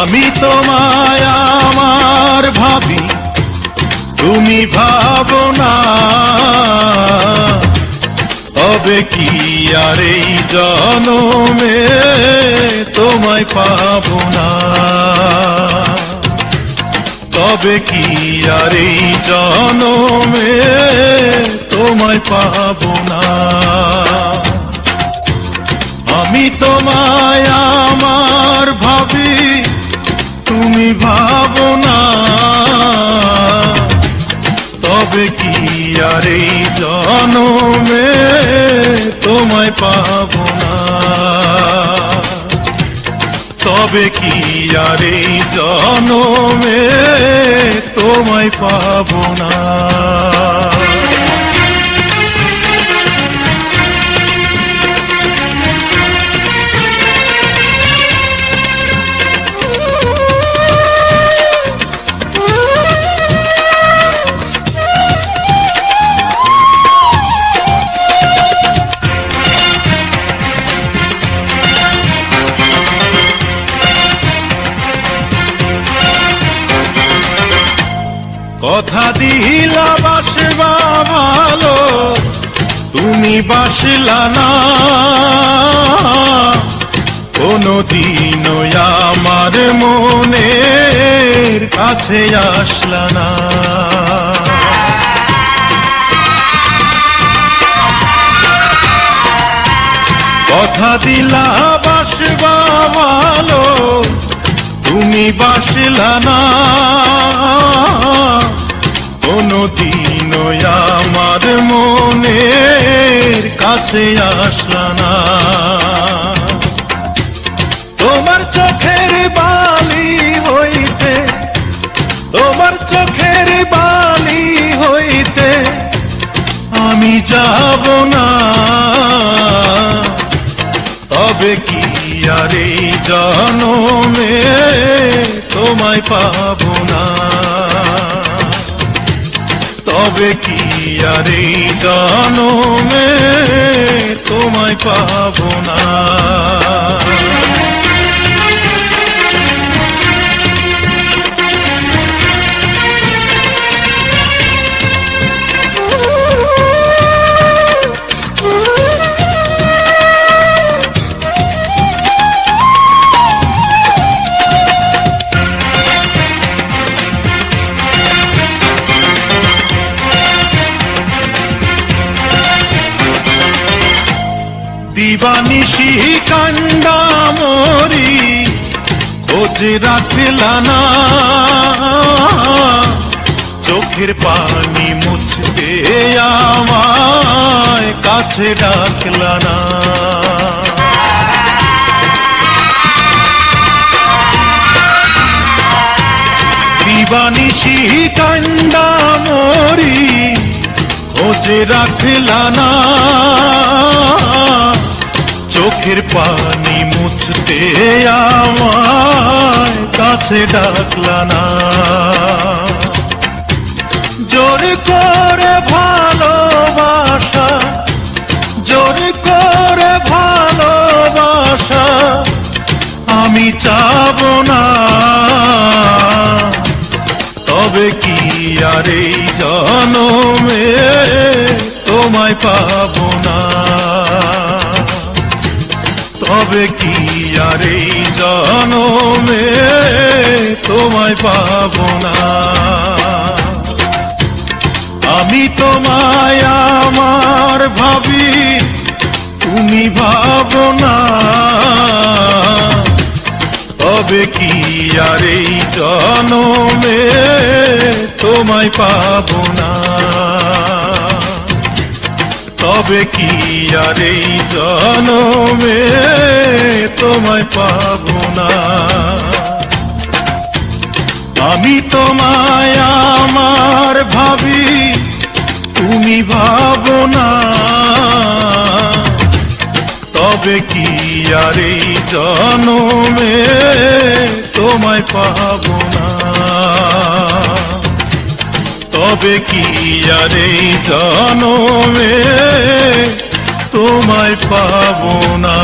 আমি তোমায় আমার ভাবি, তুমি ভাবো না। তবে কি আর এই জনমে তোমায় পাবো না? তবে কি আর এই জনমে তোমায় পাবো না? আমি তোমায় তবে কি আর এই জনমে তোমায় পাবো না? তবে কি আর এই জনমে তোমায় পাব না? কথা দিলা বাসবা ভালো তুমি বাসলা না। কোনদিন আমার মনের কাছে আসলা না। কথা দিলা বাসবা ভালো তুমি বাসলা না। কোনদিন আমার মনের কাছে আসলা না। তোমার চোখের বালি হইতে, তোমার চোখের বালি হইতে আমি যাব না। তবে কি আর এই জনমে তোমায় পাবো না? তবে কি আর এই মে তোমায় পাবো না? দিবানিশি কান্দা মরি, খোঁজ রাখলা না। চোখের পানি মুছতে আমায়, কাছে ডাকলা না। দিবানিশি কান্দা মরি, খোঁজ রাখলা না। চোখের পানি মুছতে আমায় কাছে ডাকলা না। জোর করে ভালোবাসা, জোর করে ভালোবাসা আমি চাব না। তবে কি আর এই জনমে তোমায় পাবো না? তবে কি আর এই জনমে তোমায় পাবো না? আমি তোমায় আমার ভাবি, তুমি ভাবো না। তবে কি আর এই জনমে তোমায় পাবো না? তবে কি আর এই জনমে তোমায় পাবো না? আমি তোমায় আমার ভাবি, তুমি ভাবো না। তবে কি আর এই জনমে তোমায় পাবো না? হবে কি আর এই জনমে তোমায় পাবো না?